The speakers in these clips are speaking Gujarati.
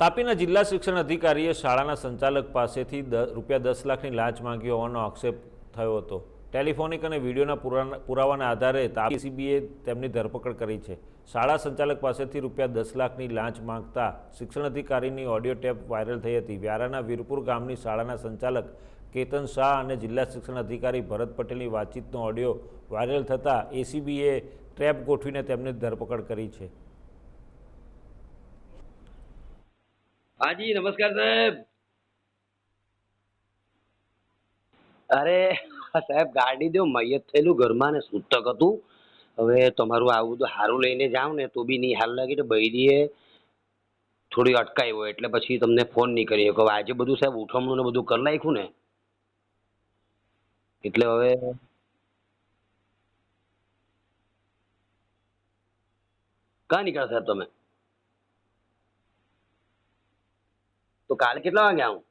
તાપીના જિલ્લા શિક્ષણ અધિકારીએ શાળાના સંચાલક પાસેથી દ, રૂપિયા દસ લાખની લાંચ માંગી હોવાનો આક્ષેપ થયો હતો. ટેલિફોનિક અને વિડીયોના પુરા- પુરાવાના આધારે તાપી સીબીએ તેમની ધરપકડ કરી છે. શાળા સંચાલક પાસેથી રૂપિયા દસ લાખની લાંચ માંગતા શિક્ષણ અધિકારીની ઓડિયો ટેપ વાયરલ થઈ હતી. વ્યારાના વીરપુર ગામની શાળાના સંચાલક કેતન શાહ અને જિલ્લા શિક્ષણ અધિકારી ભરત પટેલની વાતચીતનો ઓડિયો વાયરલ થતાં એસીબીએ ટ્રેપ ગોઠવીને તેમની ધરપકડ કરી છે. હાજી નમસ્કાર સાહેબ અરે સાહેબ ગાડી દો મૈયત થયેલું ઘરમાં ને સૂતક હતું હવે તમારું આવું બધું સારું લઈને જાવ ને તો બી નહીં હાલ લાગે તો બૈરીએ થોડી અટકાવ્યો એટલે પછી તમને ફોન નહીં કરી શકો આજે બધું સાહેબ ઉઠમણું ને બધું કરી નાખ્યું ને એટલે હવે કાં નીકળ્યા સાહેબ તમે કાલે કેટલા વાગે આવું?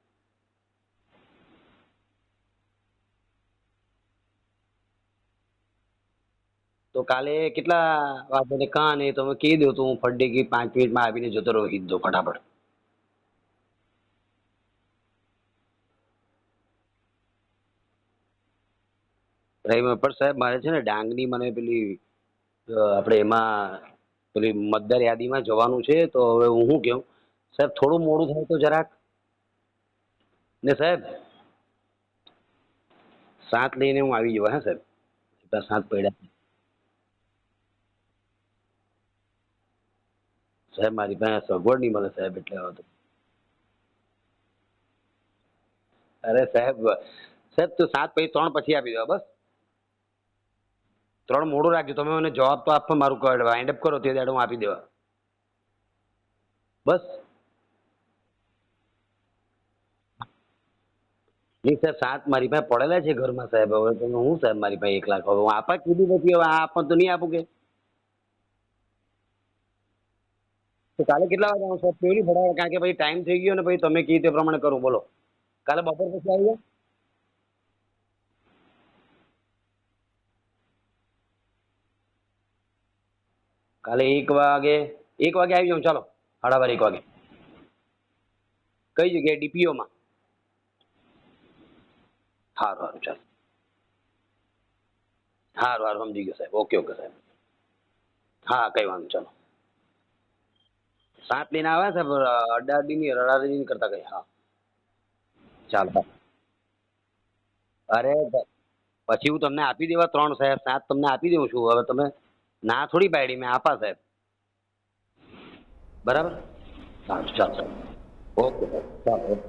તો કાલે કેટલા વાગે કાં ને તમે કહી દો તો હું ફરડે કે પાંચ મિનિટમાં આવીને જતો રહું કીધો ફટાફટ. રહી પણ સાહેબ, મારે છે ને ડાંગની મને પેલી આપણે એમાં પેલી મતદાર યાદીમાં જવાનું છે, તો હવે હું શું કહું? સાહેબ, થોડું મોડું થાય તો જરાક ને સાહેબ, સાત લઈને હું આવી જવા, હા સાહેબ? એટલા સાત પડ્યા. સાહેબ, મારી પાસે સગવડ નહીં મળે સાહેબ એટલે હવે અરે સાહેબ સાહેબ, તું સાત પછી ત્રણ પછી આપી દો, બસ. ત્રણ મોડું રાખજો તમે મને જવાબ તો આપો, મારું વાઇન્ડ અપ કરો, તે દાડે હું આપી દેવા. બસ. નહીં સાહેબ, સાત મારી પાસે પડેલા છે ઘરમાં સાહેબ. હવે તમે હું સાહેબ મારી પાસે એક લાખ હવે હું આપવા કીધું નથી. હવે આ આપવા તો નહીં આપું કે. કાલે કેટલા વાગે આવું સાહેબ? કેવી ભરાવે કારણ કે પછી ટાઈમ થઈ ગયો ને પછી તમે કીધું તે પ્રમાણે કરું. બોલો. કાલે બપોર પછી આવી જાઓ કાલે એક વાગે એક વાગે આવી જાઉં. ચાલો. સાડા બાર, એક વાગે. કઈ જગ્યાએ? ડીપીઓમાં સારું સારું ચાલો. સારું સારું સમજી ગયો સાહેબ. ઓકે ઓકે સાહેબ. હા, કઈ વાંધો ચાલો. સાત લઈને આવ્યા સાહેબ અડાડી ની રડાડી નહીં કરતા કઈ, હા. ચાલો અરે, પછી હું તમને આપી દેવા ત્રણ, સાહેબ. સાત તમને આપી દઉં છું. હવે તમે ના થોડી પાડી, મેં આપા, સાહેબ. બરાબર? સારું, ચાલો સાહેબ ઓકે, સાહેબ. ચાલો